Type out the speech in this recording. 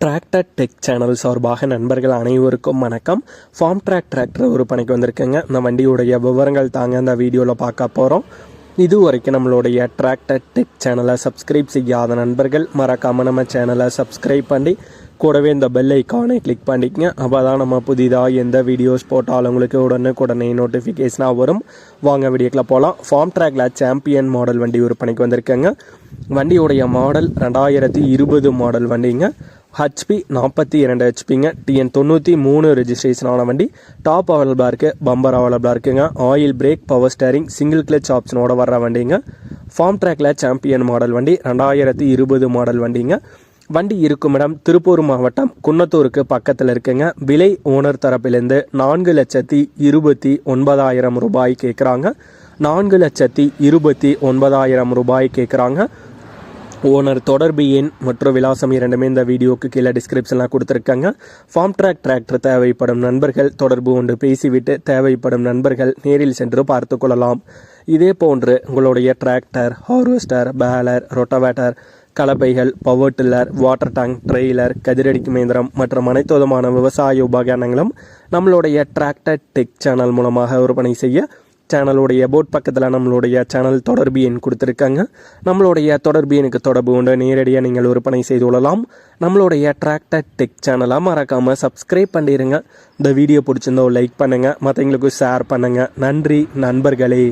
Tractor tech channel சார்பாக நண்பர்கள் அனைவருக்கும் வணக்கம். ஃபார்ம் ட்ராக் டிராக்டர் ஒரு பணிக்கு வந்திருக்குங்க. இந்த வண்டியுடைய விவரங்கள் தாங்க இந்த வீடியோவில் பார்க்க போகிறோம் இது வரைக்கும் நம்மளுடைய டிராக்டர் டெக் சேனலை சப்ஸ்கிரைப் செய்யாத நண்பர்கள் மறக்காமல் நம்ம சேனலை சப்ஸ்கிரைப் பண்ணி கூடவே இந்த பெல் ஐக்கானை கிளிக் பண்ணிக்கங்க. அப்போ தான் நம்ம புதிதாக எந்த வீடியோஸ் போட்டாலும் உங்களுக்கு உடனுக்குடனே நோட்டிஃபிகேஷனாக வரும். வாங்க வீடியோக்கில் போகலாம் ஃபார்ம் ட்ராக்ல சாம்பியன் மாடல் வண்டி விற்பனைக்கு வந்திருக்கேங்க. வண்டியுடைய மாடல் ரெண்டாயிரத்தி இருபது மாடல் வண்டிங்க. ஹெச்பி நாற்பத்தி இரண்டு ஹெச்பிங்க டிஎன் தொண்ணூற்றி மூணு ரெஜிஸ்ட்ரேஷன் ஆன வண்டி. டாப் அவைலபிளாக இருக்குது பம்பர் அவைலபிளாக இருக்குங்க. Oil brake power steering single clutch ஆப்ஷனோட வர்ற வண்டிங்க. ஃபார்ம் ட்ராக்ல சாம்பியன் மாடல் வண்டி. ரெண்டாயிரத்தி இருபது மாடல் வண்டிங்க. வண்டி இருக்கும் இடம் திருப்பூர் மாவட்டம் குன்னத்தூருக்கு பக்கத்தில் இருக்குங்க. விலை ஓனர் தரப்பிலிருந்து நான்கு லட்சத்தி இருபத்தி ஒன்பதாயிரம் ரூபாய் கேட்குறாங்க நான்கு லட்சத்தி இருபத்தி ஒன்பதாயிரம் ரூபாய் கேட்குறாங்க ஓனர் தொடர்பு எண் மற்றும் விலாசம் இரண்டுமே இந்த வீடியோக்கு கீழே டிஸ்கிரிப்ஷனில் கொடுத்துருக்காங்க. ஃபார்ம் ட்ராக் டிராக்டர் தேவைப்படும் நண்பர்கள் தொடர்பு கொண்டு பேசிவிட்டு தேவைப்படும் நண்பர்கள் நேரில் சென்று பார்த்து கொள்ளலாம். இதே போன்று உங்களுடைய tractor harvester baler rotavator கலப்பைகள் power tiller water tank trailer கதிரடிக்கும் இயந்திரம் மற்றும் அனைத்து விதமான விவசாய உபகரணங்களும் நம்மளுடைய டிராக்டர் டெக் சேனல் மூலமாக விற்பனை செய்ய சேனலுடைய போட் பக்கத்தில் நம்மளுடைய சேனல் தொடர்பு எண் கொடுத்துருக்காங்க. நம்மளுடைய தொடர்பு எண்ணுக்கு தொடர்பு கொண்டு நேரடியாக நீங்கள் விற்பனை செய்து கொள்ளலாம். நம்மளுடைய டிராக்டர் டெக் சேனலாக மறக்காமல் சப்ஸ்கிரைப் பண்ணிடுங்க இந்த வீடியோ பிடிச்சிருந்தோ லைக் பண்ணுங்கள் மற்றவங்களுக்கும் ஷேர் பண்ணுங்கள் நன்றி நண்பர்களே.